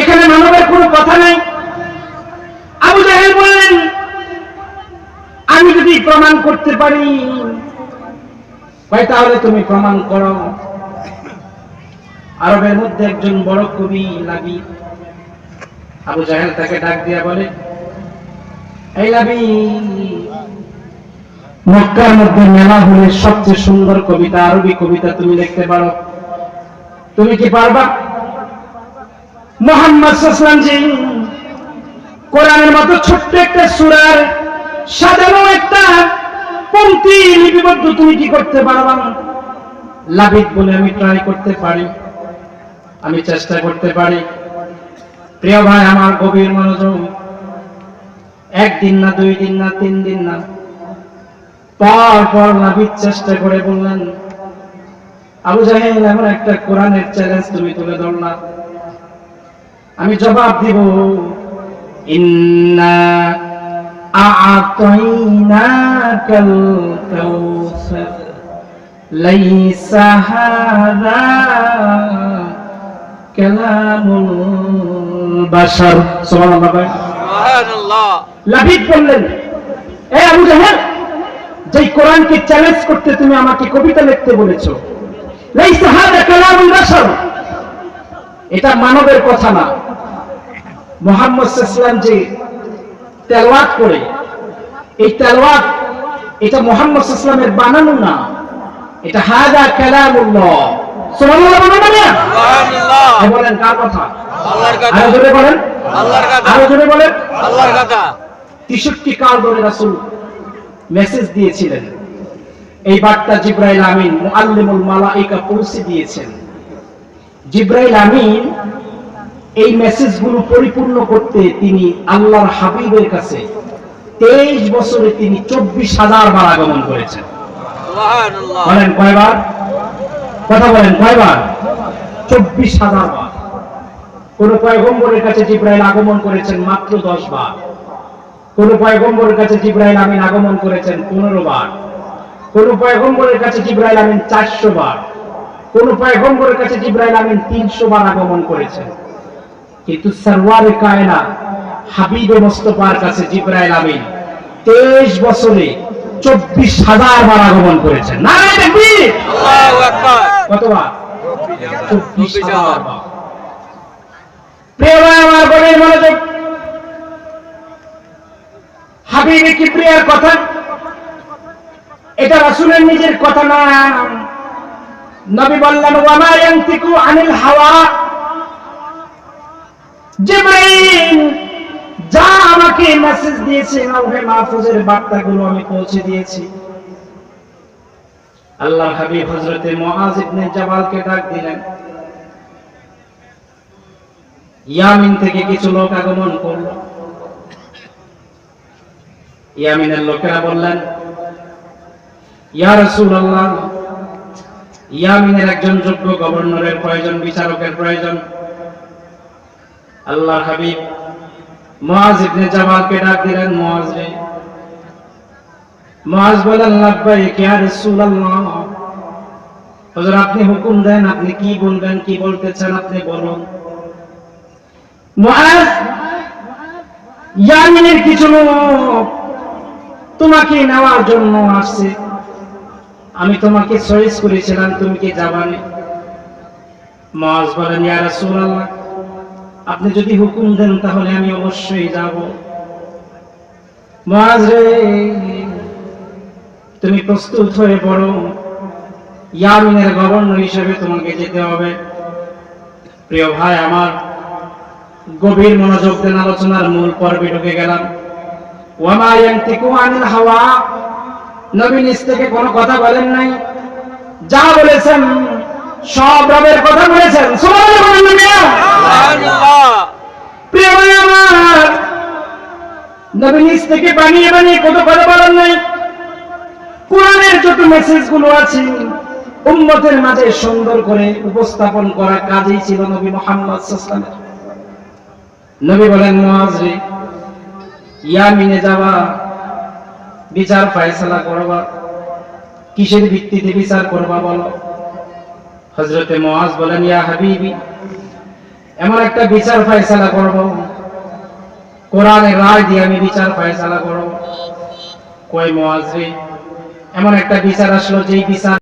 এখানে মানবের কোনো কথা নাই। আবু জাহেল বললেন, আমি যদি প্রমাণ করতে পারি তাহলে তুমি প্রমাণ করো। আরবের মধ্যে একজন বড় কবি লাগি আবু জাহেল তাকে ডাক দিয়া বলে, এই লাবি মক্কার মধ্যে মেলা হলে সবচেয়ে সুন্দর কবিতা, আরবি কবিতা তুমি লিখতে পারো। তুমি কি পারবা? মোহাম্মদ সাল্লাম কোরআনের মতো ছোট্ট একটা সুরার সাজানো একটা পঙ্ক্তি লিপিবদ্ধ তুমি কি করতে পারবা? লাভিত বলে আমি ট্রাই করতে পারি, আমি চেষ্টা করতে পারি। প্রিয় ভাই, আমার গভীর মনোযোগ। একদিন না, দুই দিন না, তিন দিন না পর পর নাবিদ চেষ্টা করে বললেন আবু জাহেল এমন একটা কোরআনের চ্যালেঞ্জ তুমি তুলে ধরলা আমি জবাব দিব ইন্না আ'তাইনাকাল কাউসার লাইসা হাযা কালামুল বাশার। সুবহানাল্লাহ ভাই। সুবহানাল্লাহ। লাবিদ বললেন এ আবু জাহেল কোরআনকে চ্যালেঞ্জ করতে তুমি আমাকে কবিতা লিখতে বলেছ। এটা মানবের কথা না। মোহাম্মদ সাল্লাম যে তেলাওয়াত করে এই তেলাওয়াত এটা মোহাম্মদ সাল্লামের বানানো না। এটা হাদা কালামুল্লাহ। সুবহানাল্লাহ বলেন না? সুবহানাল্লাহ। বলেন কার কথা? আল্লাহর কথা। আরও জোরে বলেন। আল্লাহর কথা। আরও জোরে বলেন। আল্লাহর কথা। তেষট্টি কাল ধরে রাসূল মেসেজ দিয়েছিলেন। এই বার্তা জিব্রাইল আমিন মুআল্লিমুল মালাইকা পৌঁছে দিয়েছেন। জিব্রাইল আমিন এই মেসেজগুলো পরিপূর্ণ করতে তিনি আল্লাহর হাবিবের কাছে তেইশ বছরে তিনি চব্বিশ হাজার বার আগমন করেছেন। বলেন কয়বার? কথা বলেন কয়বার? চব্বিশ হাজার বার। কোন পয়গম্বরের কাছে জিব্রাইল আগমন করেছেন মাত্র দশ বার। কোন পয়গম্বরের কাছে জিব্রাইল আমিন আগমন করেছেন পনেরো বার। কোন পয়গম্বরের কাছে জিব্রাইল আমিন চারশো বার কোন পয়গম্বরের কাছে জিব্রাইল আমিন তিনশো বার আগমন করেছেন। কিন্তু সরওয়ারে কায়না হাবিবে মোস্তফার কাছে জিব্রাইল আমিন তেইশ বছরে চব্বিশ হাজার বার আগমন করেছেন। কতবার? চব্বিশ হাজার। বার। প্রিয় আমার গভীর মনোযোগ। হাবিবে কি প্রিয়ার কথা? এটা রাসূলের নিজের কথা না। নবী বললেন, ওয়ামা আনিল হাওয়া। জিবরাইল যা আমাকে মেসেজ দিয়েছে মাহফুজের বার্তাগুলো আমি পৌঁছে দিয়েছি। আল্লাহ হাবিব হযরতে মুআজ ইবনে জাবালকে ডাক দিলেন। ইয়ামিন থেকে কিছু লোক আগমন করল। ইয়ামিনের লোকেরা বললেন ইয়া রাসূলুল্লাহ ইয়ামিনের একজন যোগ্য গভর্নরের প্রয়োজন, বিচারকের প্রয়োজন। আল্লাহ হাবিব মুআজ জাবালকে ডাক দিলেন, মুআজ রে। বলেন আপনি হুকুম দেন, আপনি কি বলবেন, কি বলতে চান আপনি বলুন। মুআজ ইয়ামিনের কিছু লোক তোমাকে নেওয়ার জন্য আসছে। আমি তোমাকে চয়েস করেছিলাম তুমি কি যাবানে মুআজ বলেন, ইয়া রাসূলুল্লাহ, আপনি যদি হুকুম দেন তাহলে আমি অবশ্যই যাব। মুআজ রে, তুমি প্রস্তুত হয়ে পড়ো। ইয়ামিনের গভর্নর হিসেবে তোমাকে যেতে হবে। প্রিয় ভাই, আমার গভীর মনোযোগ দেন, আলোচনার মূল পর্বে ঢুকে গেলাম। ওয়ামা ইয়ান্তিকু আনিল হাওয়া নবী নিজ থেকে কোনো কথা বলেন নাই। যা বলেছেন সব রবের কথা বলেছেন। নবী নিজ থেকে বানিয়ে বানিয়ে কত কথা বলেন নাই। কোরআনের যত মেসেজগুলো আছে উম্মতের মাঝে সুন্দর করে উপস্থাপন করা কাজেই ছিল নবী মোহাম্মদ আলাইহি নবী বলেন মুআজ ইয়ামিনে যাওয়া বিচার ফায়সালা করবা? কিসের ভিত্তিতে বিচার করবা বলো? হজরতে মহাজ বলেন, ইয়া হাবিবি, এমন একটা বিচার ফায়সালা করব। কোরআনের রায় দিয়ে আমি বিচার ফায়সালা করব। কয় মহাজ এমন একটা বিচার আসলো যেই বিচার